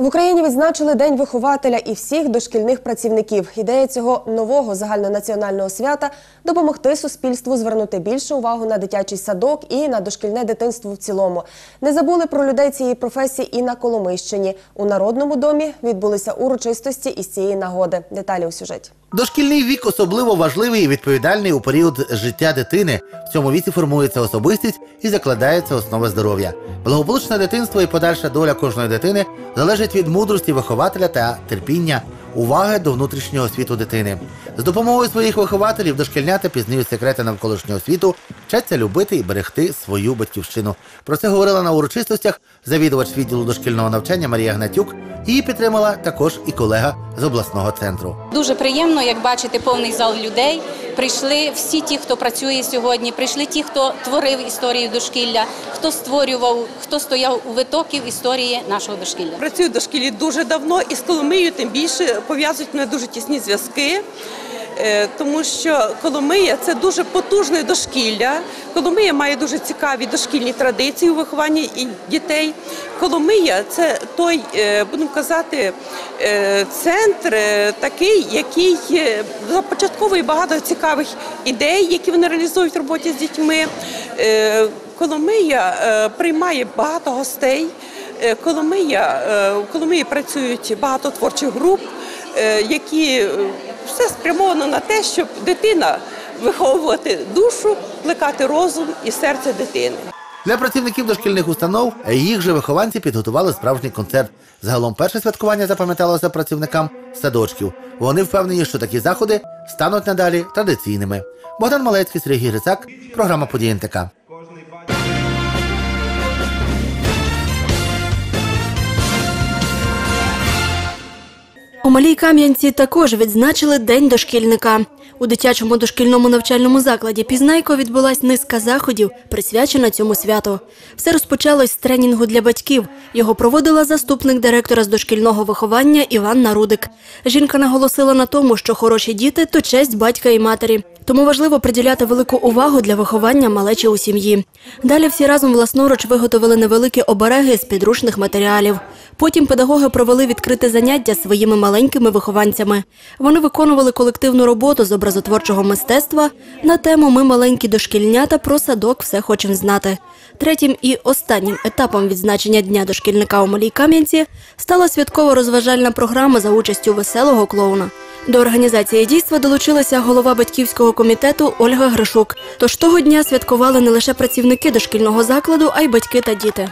В Україні відзначили День вихователя і всіх дошкільних працівників. Ідея цього нового загальнонаціонального свята допомогти суспільству звернути більше увагу на дитячий садок і на дошкільне дитинство в цілому. Не забули про людей цієї професії і на Коломийщині. У народному домі відбулися урочистості із цієї нагоди. Деталі у сюжеті. Дошкільний вік особливо важливий і відповідальний у період життя дитини. В цьому віці формується особистість і закладається основа здоров'я. Благополучне дитинство і подальша доля кожної дитини залежить від мудрості вихователя та терпіння, уваги до внутрішнього світу дитини. З допомогою своїх вихователів дошкільнята пізнають секрети навколишнього світу, вчаться любити і берегти свою батьківщину. Про це говорила на урочистостях завідувач відділу дошкільного навчання Марія Гнатюк. Її підтримала також і колега з обласного центру. Дуже приємно, як бачити повний зал людей. Прийшли всі ті, хто працює сьогодні. Прийшли ті, хто творив історію дошкілля, хто створював, хто стояв у витоків історії нашого дошкілля. Працюю в дошкілі дуже давно і з Коломиєю тим більше пов'язують мене дуже тісні зв'язки. Е, Тому що Коломия це дуже потужне дошкілля. Коломия має дуже цікаві дошкільні традиції у вихованні дітей. Коломия це той, е, будемо казати, е, центр такий, який започатковує багато цікавих ідей, які вони реалізують в роботі з дітьми. Коломия приймає багато гостей. Коломия, у Коломиї працюють багато творчих груп, які все спрямовано на те, щоб дитина виховувати душу, плекати розум і серце дитини. Для працівників дошкільних установ їх же вихованці підготували справжній концерт. Загалом перше святкування запам'яталося працівникам садочків. Вони впевнені, що такі заходи стануть надалі традиційними. Богдан Малецький, Сергій Грицак, програма «Події НТК». Малій Кам'янці також відзначили День дошкільника. У дитячому дошкільному навчальному закладі Пізнайко відбулась низка заходів, присвячена цьому святу. Все розпочалось з тренінгу для батьків. Його проводила заступник директора з дошкільного виховання Іванна Рудик. Жінка наголосила на тому, що хороші діти то честь батька і матері. Тому важливо приділяти велику увагу для виховання малечі у сім'ї. Далі всі разом власноруч виготовили невеликі обереги з підручних матеріалів. Потім педагоги провели відкрите заняття своїми маленькими вихованцями. Вони виконували колективну роботу з образотворчого мистецтва на тему Ми маленькі дошкільнята про садок все хочемо знати. Третім і останнім етапом відзначення дня дошкільника у Малій Кам'янці стала святково-розважальна програма за участю веселого клоуна. До організації дійства долучилася голова батьківського комітету Ольга Гришук. Тож того дня святкували не лише працівники дошкільного закладу, а й батьки та діти.